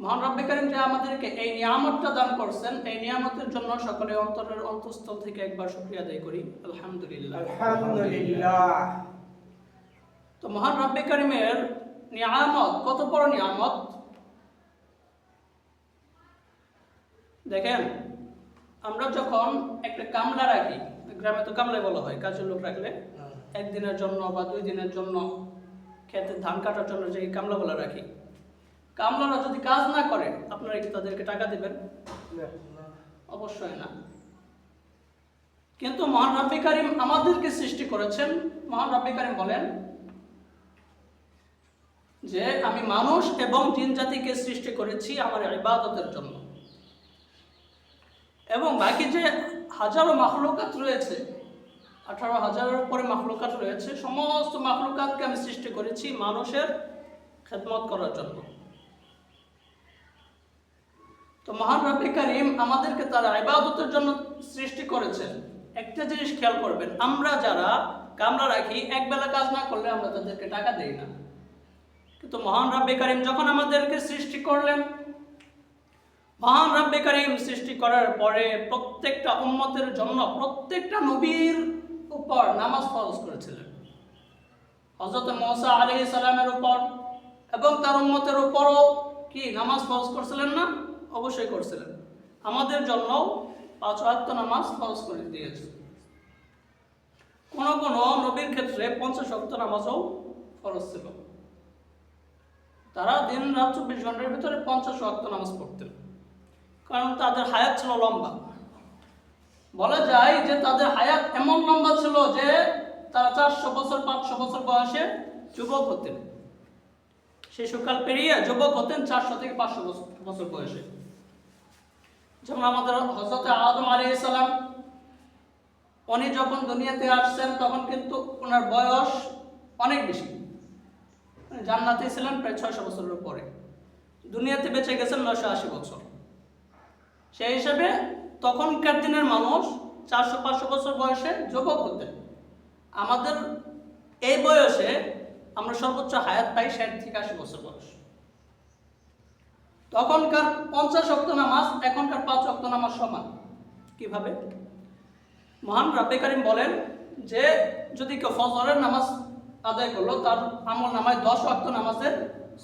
মহান রব্বে করিম যে আমাদেরকে এই নিয়ামতটা দান করছেন এই নিয়ামতের জন্য সকলে অন্তরের অন্তঃস্থল থেকে একবার শুকরিয়া আদায় করি। আলহামদুলিল্লাহ। আলহামদুলিল্লাহ। তো মহান রব্বে করিমের নিয়ামত কত বড় নিয়ামত? দেখেন আমরা যখন একটা কামলা রাখি গ্রামে তো কামলাই বলা হয় কাজের লোক রাখলে একদিনের জন্য বা দুই দিনের জন্য খেতে ধান কাটার জন্য যে কামলাগুলো রাখি কামলারা যদি কাজ না করে আপনারা কি তাদেরকে টাকা দেবেন? অবশ্যই না। কিন্তু মহান রব্বি কারিম আমাদেরকে সৃষ্টি করেছেন। মহান রব্বি কারিম বলেন যে আমি মানুষ এবং জিন জাতিকে সৃষ্টি করেছি আমার ইবাদতের জন্য। এবং বাকি যে হাজারো মাখলুকাত রয়েছে আঠারো হাজারের উপরে মাখলুকাত রয়েছে সমস্ত মাখলুকাতকে আমি সৃষ্টি করেছি মানুষের খেদমত করার জন্য। তো মহান রব্বি করিম আমাদেরকে তার ইবাদতের জন্য সৃষ্টি করেছেন। একটা জিনিস খেয়াল করবেন, আমরা যারা কামরা রাখি, একবেলা কাজ না করলে আমরা তাদেরকে টাকা দেই না। কিন্তু মহান রব্বে করিম যখন আমাদেরকে সৃষ্টি করলেন, মহান রব্বে করিম সৃষ্টি করার পরে প্রত্যেকটা উম্মতের জন্য প্রত্যেকটা নবীর উপর নামাজ ফরজ করেছিলেন। হজরত মৌসা আলী সালামের উপর এবং তার উম্মতের উপরও কি নামাজ ফরজ করছিলেন না? অবশ্যই করছিলেন। আমাদের জন্য পাঁচ ওয়াক্ত নামাজ ফরজ করে দিয়েছে। কোনো কোনো নবীর ক্ষেত্রে পঞ্চাশ ওয়াক্ত নামাজও ফরজ ছিল। তারা দিন রাত চব্বিশ ঘণ্টার ভিতরে পঞ্চাশ ওয়াক্ত নামাজ পড়তেন। কারণ তাদের হায়াত ছিল লম্বা। বলা যায় যে তাদের হায়াত এমন লম্বা ছিল যে তারা চারশো বছর, পাঁচশো বছর বয়সে যুবক হতেন। শিশুকাল পেরিয়ে যুবক হতেন চারশো থেকে পাঁচশো বছর বয়সে। যেমন আমাদের হজরত আদম আলী সালাম, উনি যখন দুনিয়াতে আসছেন, তখন কিন্তু ওনার বয়স অনেক বেশি। জান্নাতে ছিলেন প্রায় ছয়শো বছরের পরে দুনিয়াতে বেঁচে গেছেন নয়শো আশি বছর। সেই হিসাবে তখনকার দিনের মানুষ চারশো, পাঁচশো বছর বয়সে যুবক হতেন আমাদের এই বয়সে আমরা সর্বোচ্চ হায়াত পাই ষাট থেকে আশি বছর বয়স। তখনকার পঞ্চাশ অক্ত নামাজ, এখনকার পাঁচ অক্ত নামাজ সমান। কীভাবে? মহান রাব্বে কারিম বলেন যে, যদি কেউ ফজরের নামাজ আদায় করল, তার আমল নামায় দশ অক্ত নামাজের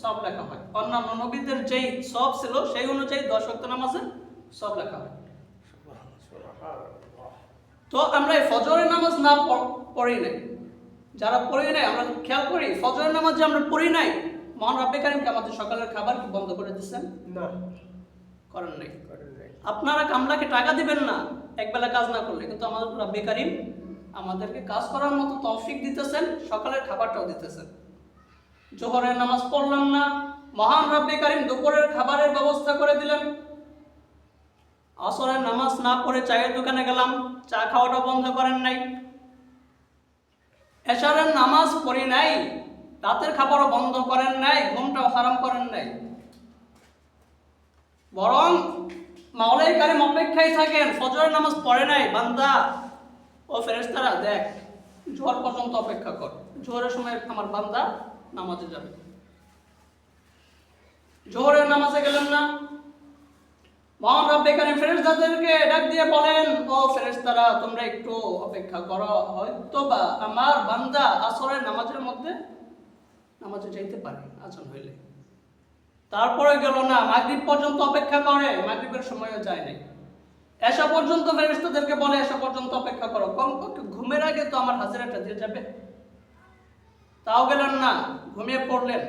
সব লেখা হয়। অন্যান্য নবীদের যেই সব ছিল, সেই অনুযায়ী দশ অক্ত নামাজের সব লেখা হয়। তো আমরা এই ফজরের নামাজ না পড়ি নাই। যারা পড়ি নাই, আমরা খেয়াল করি, ফজরের নামাজ যে আমরা পড়ি নাই মহান রাব্বে কারিমকে আমাদের সকালের খাবার কি বন্ধ করে দিচ্ছেন না। করেন নাই। আপনারা কামলাকে টাকা দিবেন না একবেলা কাজ না করলে। কিন্তু আমাদের রাব্বে কারিম আমাদেরকে কাজ করার মতো তৌফিক দিতেছেন সকালের খাবারটাও দিতেছেন। জোহরের নামাজ পড়লাম না মহান রাব্বে কারিম দুপুরের খাবারের ব্যবস্থা করে দিলেন। আসরের নামাজ না পড়ে চায়ের দোকানে গেলাম চা খাওয়াটা বন্ধ করেন নাই। এশারের নামাজ পড়ি নাই রাতের খাবারও বন্ধ করেন নাই, ঘুমটাও হারাম করেন নাই। বরং মাওলাই কারিম অপেক্ষায় থাকেন, ফজরের নামাজ পড়ে নাই, বান্দা। ও ফেরেশতারা, দেখ, জোহর পর্যন্ত অপেক্ষা কর। জোহরের সময় আমার বান্দা নামাজে যাবে। জোহরের নামাজে গেলেন না। মহান রব্বে কারিম ফেরেশতাদেরকে ডাক দিয়ে বলেন, ও ফেরেশতারা, তোমরা একটু অপেক্ষা করো। হয়তো বা আমার বান্দা আসরের নামাজের মধ্যে নামাজে যাইতে পারে, আজান হইলে। তারপরে গেল না, মাগরিব পর্যন্ত অপেক্ষা করে, মাগরিবের সময়ও যায় নাই। এসা পর্যন্ত ফেরেশতাদেরকে বলে এসা পর্যন্ত অপেক্ষা করো। কমপক্ষে ঘুমের আগে তো আমার হাজিরাটা দিয়ে যাবে। তাও গেলেন না, ঘুমিয়ে পড়লেন।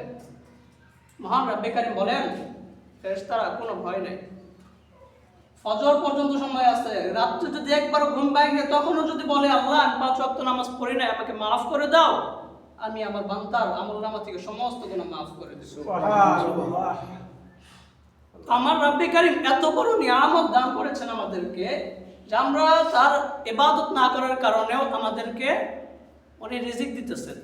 মহান রাব্বে কারিম বলেন, ফেরেশতারা কোনো ভয় নেই। ফজর পর্যন্ত সময় আছে। রাত্রে যদি একবার ঘুম ভাঙে তখনও যদি বলে, আল্লাহ পাঁচ ওয়াক্ত নামাজ পড়ি না আমাকে মাফ করে দাও। আমি আমার বান্দার আমল নামা থেকে সমস্ত গুণা মাফ করে দেব। আমার রব্বি কারিম এত বড় নিয়ামত দান করেছেন আমাদেরকে যে আমরা তার এবাদত না করার কারণেও আমাদেরকে উনি রিজিক দিতেছেন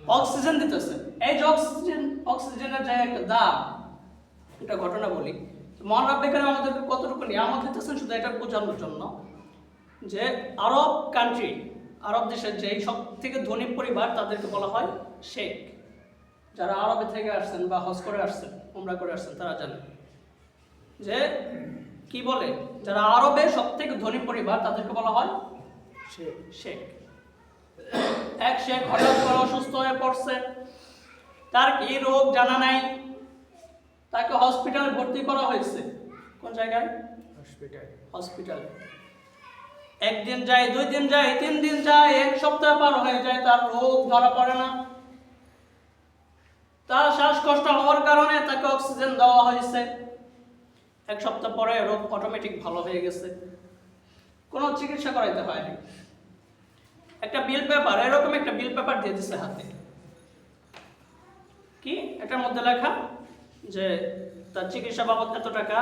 অক্সিজেন দিতেছেন। এই যে অক্সিজেন অক্সিজেনের যে একটা দাম এটা ঘটনা বলি। মহান রব্বি কারিম আমাদেরকে কতটুকু নিয়ামত দিতেছেন শুধু এটা বোঝানোর জন্য যে আরব কান্ট্রি আরব দেশের যেই সব থেকে ধনী পরিবার তাদেরকে বলা হয় শেখ। যারা আরবে থেকে আসছেন বা হজ করে আসছেন উমরা করে আসছেন তারা জানেন যে কি বলে? যারা আরবে সব থেকে ধনী পরিবার তাদেরকে বলা হয় শেখ। এক শেখ হঠাৎ করে অসুস্থ হয়ে পড়ছে। তার কি রোগ জানা নাই? তাকে হসপিটালে ভর্তি করা হয়েছে। কোন জায়গায়? হসপিটাল হসপিটালে একদিন যায় দুই দিন যায় তিন দিন যায়, এক সপ্তাহ পার হয়ে যায়, তার রোগ ধরা পড়ে না। তার শ্বাসকষ্ট হওয়ার কারণে তাকে অক্সিজেন দেওয়া হয়েছে। এক সপ্তাহ পরে রোগ অটোমেটিক ভালো হয়ে গেছে। কোনো চিকিৎসা করাইতে হয়নি। একটা বিল পেপার এরকম একটা বিল পেপার দিয়ে দিছে হাতে। কি? এটার মধ্যে লেখা যে, তার চিকিৎসা বাবদ এত টাকা,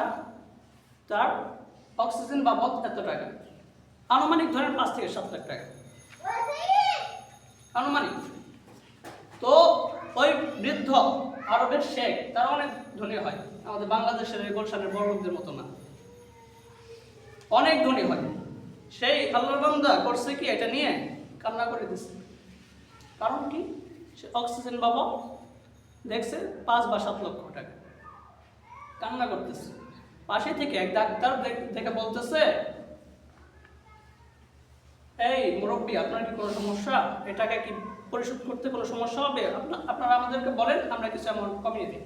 তার অক্সিজেন বাবদ এত টাকা। আনুমানিক ধরেন পাঁচ থেকে সাত লাখ টাকা। আনুমানিক। তো ওই বৃদ্ধ আরবের শেখ, তারা অনেক ধনী হয়। আমাদের বাংলাদেশের গুলশানের বড় লোকদের মতো না। অনেক ধনী হয়। সেই আল্লাহ বান্দা করছে কি, এটা নিয়ে কান্না করে দিছে। কারণ কি? সে অক্সিজেন বাবা দেখছে পাঁচ বা সাত লক্ষ টাকা। কান্না করতেছে। পাশে থেকে এক ডাক্তার দেখে বলতেছে এই মুরব্বী, আপনার কি কোনো সমস্যা? এটাকে কি পরিশোধ করতে কোনো সমস্যা হবে? আপনা- আপনারা আমাদেরকে বলেন, আমরা কিছু অ্যামাউন্ট কমিয়ে দিই।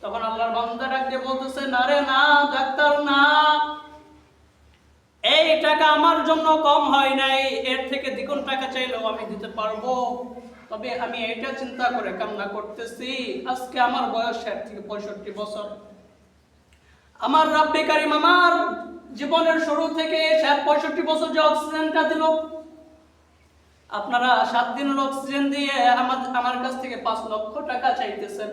তখন আল্লাহর বান্দা ডাক বলতেছে, না রে, না, ডাক্তার, না। এই টাকা আমার জন্য কম হয় নাই। এর থেকে দ্বিগুণ টাকা চাইলেও আমি দিতে পারব। তবে আমি এটা চিন্তা করে কান্না করতেছি। আজকে আমার বয়স ষাট থেকে পঁয়ষট্টি বছর। আমার রাব্বে কারিম আমার জীবনের শুরু থেকে ষাট পঁয়ষট্টি বছর যে অক্সিজেনটা দিল, আপনারা সাত দিনের অক্সিজেন দিয়ে আমার আমার কাছ থেকে পাঁচ লক্ষ টাকা চাইতেছেন।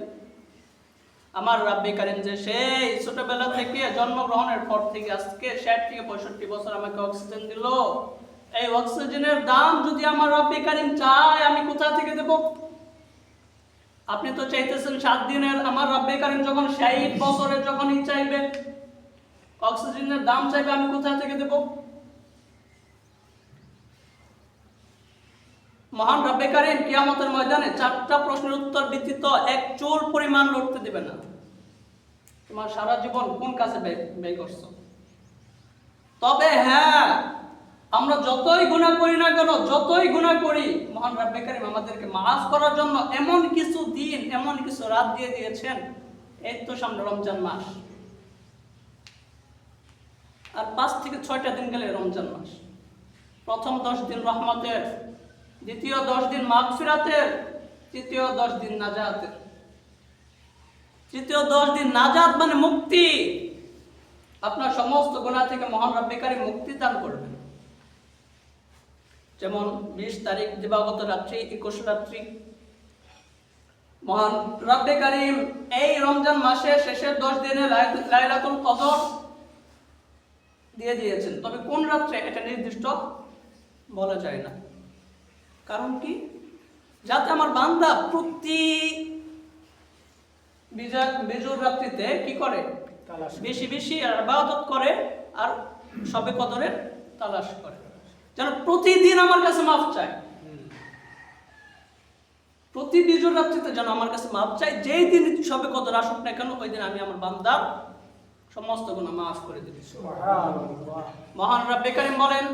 আমার রাব্বি কারিম যে সেই ছোটবেলা থেকে জন্মগ্রহণের পর থেকে আজকে ষাট থেকে পঁয়ষট্টি বছর আমাকে অক্সিজেন দিল। এই অক্সিজেনের দাম যদি আমার রাব্বি কারিম চায়, আমি কোথা থেকে দেব? আপনি তো চাইতেছেন সাত দিনের আমার রাব্বি কারিম যখন ষাট বছরের যখনই চাইবে অক্সিজেনের দাম চাইবে আমি কোথা থেকে দেব? মহান রাব্বে কারিম কিয়ামতের ময়দানে চারটা প্রশ্নের উত্তর ব্যতীত এক চোর পরিমাণ লড়তে দেবে না। তোমার সারা জীবন কোন ব্যয় ব্যয় করছ? তবে হ্যাঁ আমরা যতই গুণা করি না কেন, যতই গুণা করি, মহান রাব্বে কারিম আমাদেরকে মাফ করার জন্য এমন কিছু দিন, এমন কিছু রাত দিয়ে দিয়েছেন। এই তো সামনে রমজান মাস। আর পাঁচ থেকে ছয়টা দিন গেলে রমজান মাস। প্রথম দশ দিন রহমতের, দ্বিতীয় দশ দিন মাগফিরাতের, তৃতীয় দশ দিন নাজাতের। তৃতীয় দশ দিন নাজাত মানে মুক্তি। আপনার সমস্ত গুণা থেকে মহান রব্বিকারী মুক্তি দান করবেন। যেমন বিশ তারিখ দিবাগত রাত্রি একুশ রাত্রি। মহান রব্বে কারিম এই রমজান মাসের শেষের দশ দিনে লাইল- লাইলাতুল কদর দিয়ে দিয়েছেন। তবে কোন রাত্রে এটা নির্দিষ্ট বলা যায় না। কারণ কি? যাতে আমার বান্দা প্রতি বিজা- বিজুর রাত্রিতে কি করে? তালাশ বেশি বেশি আবাদত করে আর সবে কদরের তালাশ করে। যেন প্রতিদিন আমার কাছে মাফ চায়। প্রতি বিজুর রাত্রিতে যেন আমার কাছে চাই যেই দিন সবে কদর আসুক না কেন ওই দিন আমি আমার সমস্ত গুণা মাফ করে দিবি। মহান রাব্বে কারিম বলেন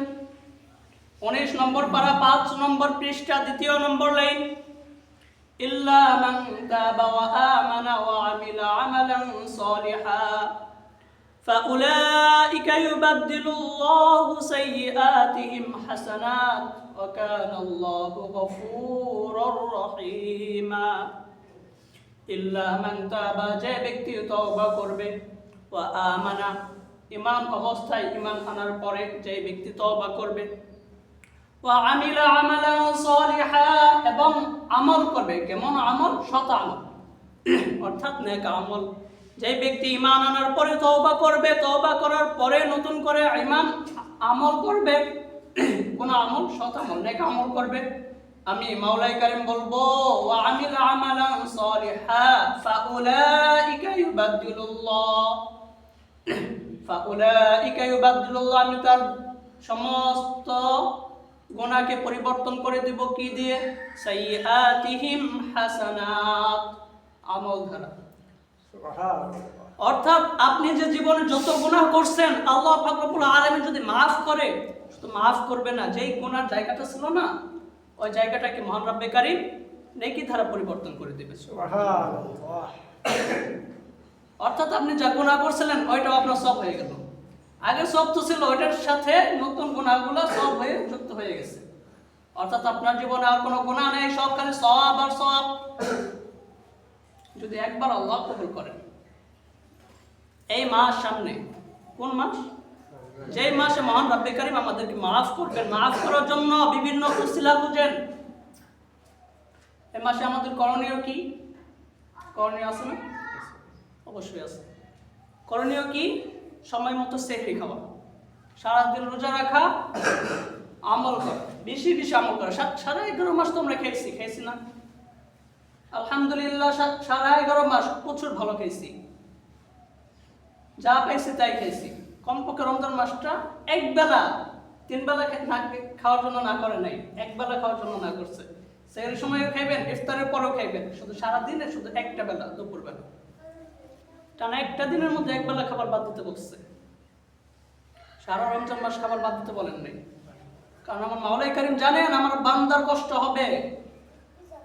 উনিশ নম্বর পারা পাঁচ নম্বর পৃষ্ঠা দ্বিতীয় নম্বর লাইন। ইল্লা মান তাবা ওয়া আমানা ওয়া আমিলা আমালান সালিহা। فأولئك يبدل الله سيئاتهم حسنات وكان الله غفورا رحيما ইল্লা মান তাবা যে ব্যক্তি তওবা করবে ওয়া আমানা ইমান অবস্থায় ইমান আনার পরে যে ব্যক্তি তওবা করবে ওয়া আমিলা আমালান সালিহা এবং আমল করবে কেমন আমল সৎ আমল অর্থাৎ নেক আমল যে ব্যক্তি ইমান আনার পরে তওবা করবে, তওবা করার পরে নতুন করে ইমান আমল করবে, কোন আমল, সৎ আমল, নেক আমল করবে। আমি মাওলাই কারিম বলব, ওয়া আমিল আমালান সালিহা, ফাউলাইকা ইউবাদদিলুল্লাহ। ফাউলাইকা ইউবাদদিলুল্লাহ, আমি তার সমস্ত গোনাকে পরিবর্তন করে দিব কি দিয়ে? সাইয়াতিহিম হাসানাত, আমল সুবহানাল্লাহ অর্থাৎ আপনি যে জীবনে যত গুনাহ করছেন আল্লাহ ফাকরুল আলমী যদি মাফ করে শুধু মাফ করবে না যেই গুনার জায়গাটা ছিল না ওই জায়গাটাকে মহান রব্বে কারিম নেকি ধারা পরিবর্তন করে দেবে। অর্থাৎ আপনি যা গুনাহ করছিলেন ওইটাও আপনার সব হয়ে গেল। আগে সব তো ছিল ওইটার সাথে নতুন গুণাগুলো সব হয়ে যুক্ত হয়ে গেছে। অর্থাৎ আপনার জীবনে আর কোনো গুণা নেই সব খালি সওয়াব আর সওয়াব যদি একবার আল্লাহ কবুল করেন। এই মাস সামনে, কোন মাস? যেই মাসে মহান রব্বে কারিম আমাদেরকে মাফ করবেন, মাফ করার জন্য বিভিন্ন উসিলা খুঁজেন। এই মাসে আমাদের করণীয় কি? করণীয় আছে না? অবশ্যই আছে। করণীয় কি? সময় মতো সেহরি খাওয়া। সারাদিন রোজা রাখা, আমল করা। বেশি বেশি আমল করা। সারা এগারো মাস তো আমরা খেয়েছি খেয়েছি না? আলহামদুলিল্লাহ, সা- সারা এগারো মাস প্রচুর ভালো খেয়েছি। যা পাইছি তাই খেয়েছি। কমপক্ষে রমজান মাসটা এক বেলা, তিন বেলা না, খাওয়ার জন্য না করে নাই, এক বেলা খাওয়ার জন্য না করছে। সেই সময়ও খাইবেন, ইফতারের পরেও খাইবেন, শুধু সারা দিনে শুধু একটা বেলা দুপুর বেলা টানা একটা দিনের মধ্যে এক বেলা খাবার বাদ দিতে বলছে সারা রমজান মাস খাবার বাদ দিতে বলেন নাই। কারণ আমার মাওলাই কারিম জানেন, আমার বান্দার কষ্ট হবে।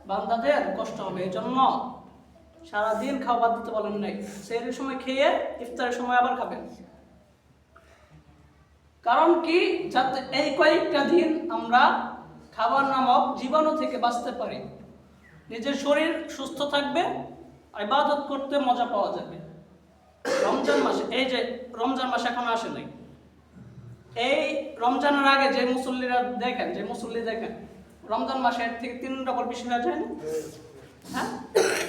বান্দাদের কষ্ট হবে, এই জন্য সারাদিন খাওয়া বাদ দিতে বলেন নাই। সেই সময় খেয়ে ইফতারের সময় আবার খাবেন। কারণ কি? যাতে এই কয়েকটা দিন আমরা খাবার নামক জীবাণু থেকে বাঁচতে পারি। নিজের শরীর সুস্থ থাকবে, ইবাদত করতে মজা পাওয়া যাবে। রমজান মাসে, এই যে রমজান মাস এখন আসে নাই। এই রমজানের আগে যে মুসল্লিরা দেখেন, যে মুসল্লি দেখেন রমজান মাসে এর থেকে তিন ডবল বেশি হয়ে যায় হ্যাঁ?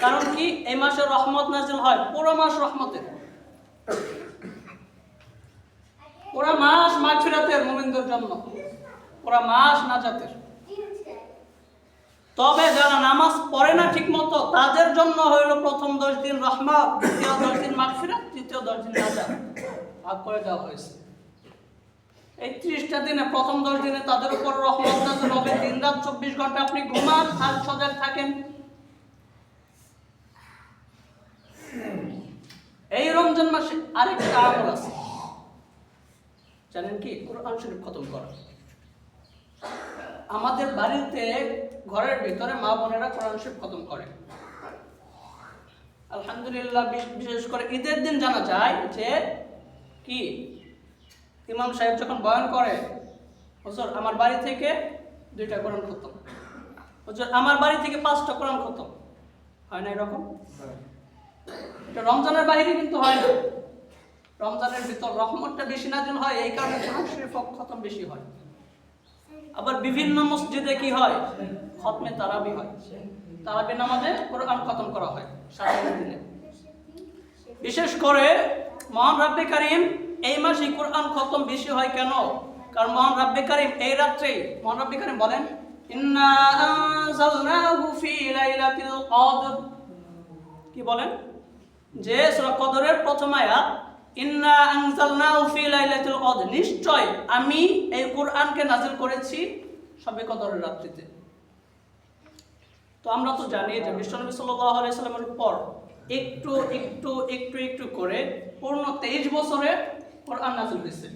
কারণ কি, এই মাসে রহমত নাজিল হয় পুরো মাস রহমতের। পুরো মাস মাগফিরাতের মুমিনদের জন্য। পুরো মাস নাজাতের। তবে যারা নামাজ পড়ে না ঠিক মতো তাদের জন্য হইল প্রথম দশ দিন রহমত, দ্বিতীয় দশ দিন মাগফিরাত, তৃতীয় দশ দিন নাজাত। ভাগ করে দেওয়া হয়েছে। এই ত্রিশটা দিনে, প্রথম দশ দিনে তাদের উপর রহমত নাজিল হবে দিন রাত চব্বিশ ঘণ্টা আপনি ঘুমান আর সজাগ থাকেন। এই রমজান মাসে আরেকটা আমল আছে। জানেন কি? কোরআন শরীফ খতম করা। আমাদের বাড়িতে, ঘরের ভিতরে মা বোনেরা কোরআন শরীফ খতম করে। আলহামদুলিল্লাহ, বিশ- বিশেষ করে ঈদের দিন জানা যায় যে কি? ইমাম সাহেব যখন বয়ান করে, হুজুর, আমার বাড়ি থেকে দুইটা কোরআন খতম। হুজুর, আমার বাড়ি থেকে পাঁচটা কোরআন খতম। হয় না এরকম? এটা রমজানের বাইরে কিন্তু হয় না। রমজানের ভিতর রহমতটা বেশি নাজিল হয়, এই কারণে খতম বেশি হয়। আবার বিভিন্ন মসজিদে কি হয়? খতমে তারাবি হয়। তারাবি নামাজে কোরআন খতম করা হয় সারাদিন দিনে। বিশেষ করে মহান রাব্বে কারিম এই মাসে কোরআন খতম বেশি হয় কেন? কারণ মহান রাব্বে কারিম এই রাত্রে, মহান রাব্বে কারিম বলেন, ইন্না আনজালনাহু ফি লাইলাতিল কদর। কি বলেন? যে সূরা কদরের প্রথম আয়াত, ইন্না আনজালনাহু ফি লাইলাতিল কদর। নিশ্চয় আমি এই কোরআনকে নাজিল করেছি সবে কদরের রাত্রিতে। তো আমরা তো জানি যে বিশ্বনবী সাল্লাল্লাহু আলাইহি সাল্লামের উপর একটু একটু একটু একটু করে পূর্ণ তেইশ বছরে কোরআন নাযিল হয়েছে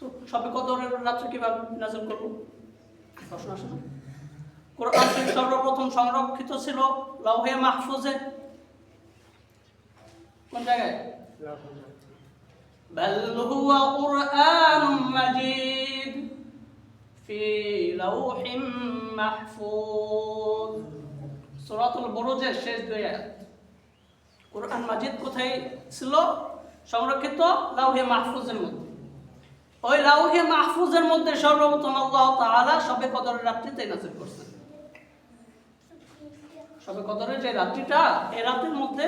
তো সবে কদরের রাত্রে কিভাবে নাযিল করব প্রশ্ন আসে না কোরআন শরীফ সর্বপ্রথম সংরক্ষিত ছিল লাউহে মাহফুজে কোন জায়গায় بل هو قرآن مجيد في لوح محفوظ সূরাতুল বুরুজের শেষ দুই আয়াত কোরআন মাজিদ কোথায় ছিল সংরক্ষিত লাউহে মাহফুজের মধ্যে। ওই লাউহে মাহফুজের মধ্যে সর্বপ্রথম আল্লাহ তাআলা সবে কদরের রাত্রিতে নাজিল করছেন। সবে কদরের যে রাত্রিটা, এই রাত্রির মধ্যে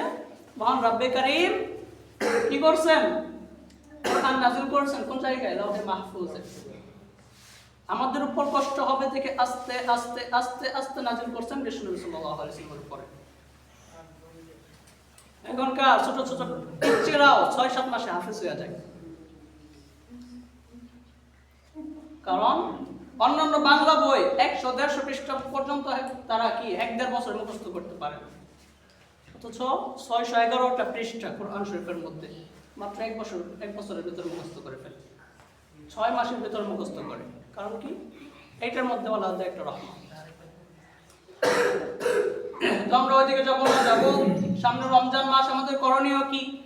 মহান রাব্বে কারীম কি করছেন? কোরআন নাজিল করেছেন কোন জায়গায়? লাউহে মাহফুজে। আমাদের উপর কষ্ট হবে থেকে আস্তে আস্তে আস্তে আস্তে নাজিল করছেন বিষ্ণু সাল্লাল্লাহু আলাইহি ওয়াসাল্লামের উপরে। এখনকার ছোট ছোট পিচ্চিরাও ছয়, সাত মাসে হাফেজ হয়ে যায়। কারণ অন্যান্য বাংলা বই একশো, দেড়শো পৃষ্ঠা পর্যন্ত তারা কি এক, দেড় বছর মুখস্থ করতে পারে। অথচ ছয়শো এগারোটা পৃষ্ঠা কোরআন শরীফের মধ্যে মাত্র এক বছর, এক বছরের ভিতর মুখস্থ করে ফেলে। ছয় মাসের ভিতর মুখস্থ করে। কারণ কি? এইটার মধ্যে বলা হয় একটা রহমান তো আমরা ওইদিকে যখন যাব সামনে রমজান মাস, আমাদের করণীয় কি?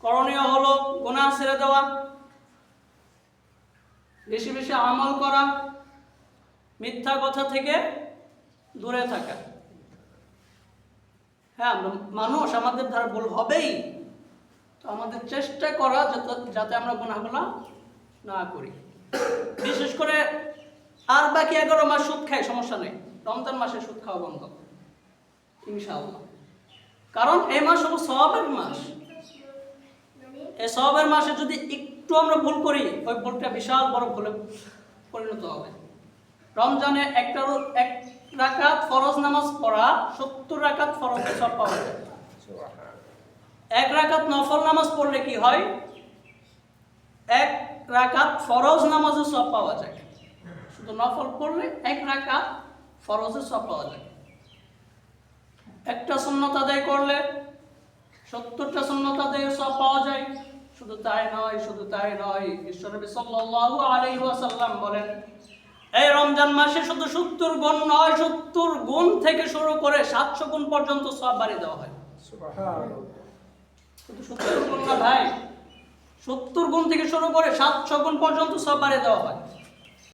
করণীয় হলো গুনাহ ছেড়ে দেওয়া, বেশি বেশি আমল করা, মিথ্যা কথা থেকে দূরে থাকা। হ্যাঁ মানুষ আমাদের দ্বারা ভুল হবেই, তো আমাদের চেষ্টা করা যাতে- আমরা গুনাহগুলো না করি। বিশেষ করে আর বাকি এগারো মাস সুদ খাই, সমস্যা নেই। রমজান মাসে সুদ খাওয়া বন্ধ। ইনশাআল্লাহ। কারণ এই মাস হলো সবের মাস। এই সবের মাসে যদি একটু আমরা ভুল করি, ওই ভুলটা বিশাল বড় ভুলে পরিণত হবে। রমজানে একটা এক রাকাত ফরজ নামাজ পড়া, সত্তর রাকাত ফরজ সব পাওয়া যায়। এক রাকাত নফল নামাজ পড়লে কি হয়? এক রাকাত ফরজ নামাজে সব পাওয়া যায়। শুধু নফল পড়লে এক রাকাত ফরজে সব পাওয়া যায়। একটা সুন্নত আদায় করলে সত্তরটা সুন্নত আদায় সব পাওয়া যায়। শুধু তাই নয় শুধু তাই নয় ঈশ্বরবি সাল্লাল্লাহু আলাইহি ওয়াসাল্লাম বলেন এই রমজান মাসে শুধু সত্তর গুণ নয় সত্তর গুণ থেকে শুরু করে সাতশো গুণ পর্যন্ত সব বাড়িয়ে দেওয়া হয়। শুধু সত্তর গুণ না ভাই সত্তর গুণ থেকে শুরু করে সাতশো গুণ পর্যন্ত সব বাড়িয়ে দেওয়া হয়।